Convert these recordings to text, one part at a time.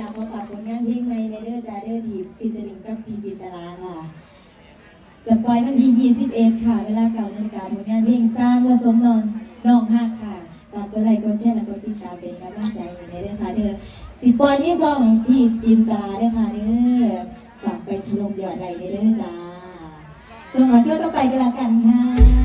อที่หลังมาฝากผลงานเพลงใหม่ในเด้อจ้าเด้อทีฟิจอริงกับพีจิตลาค่ะ จะปล่อยวันที่ 21 ค่ะ เวลาเก่านาฬิกาผลงานเพลงสร้างว่าสมนอนน้องหักค่ะฝากกดไลค์กดแชร์และกดติดตามเป็นกำลังใจให้ในเด้อค่ะเด้อสิปล่อยนี่ซองพี่จินตลาเด้อค่ะเด้อฝากไปถล่มยอดไลค์ในเด้อจ้าส่งมาช่วยต่อไปกันละกันค่ะ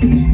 Mm-hmm.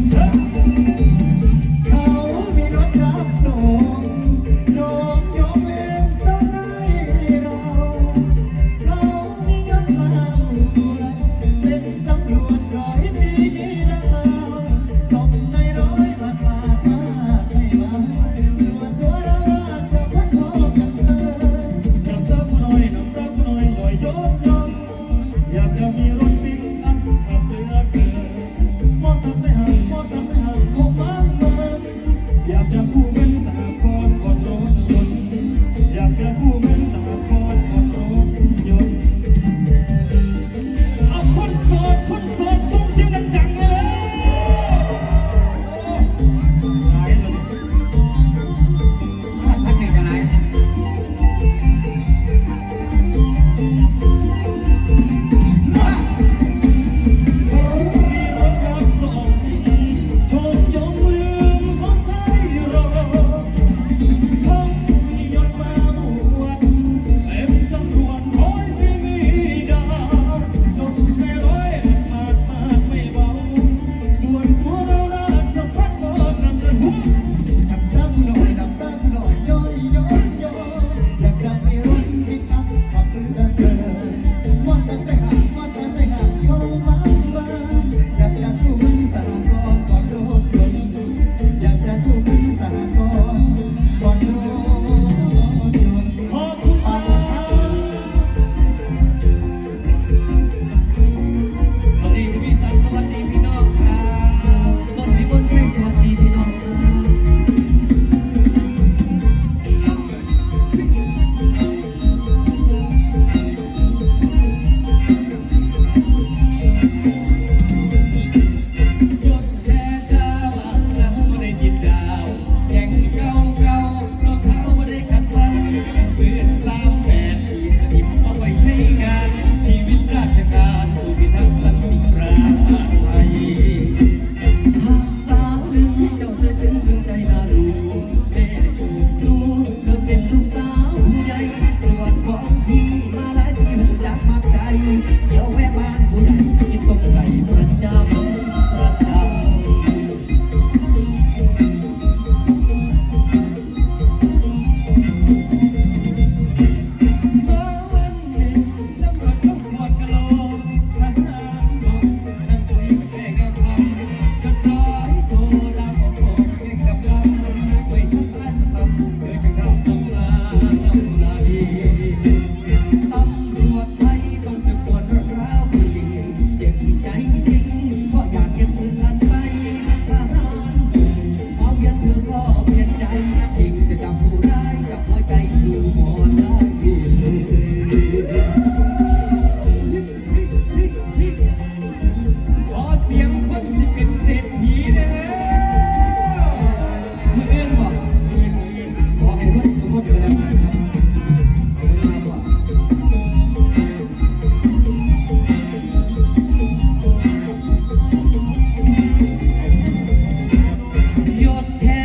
Can't.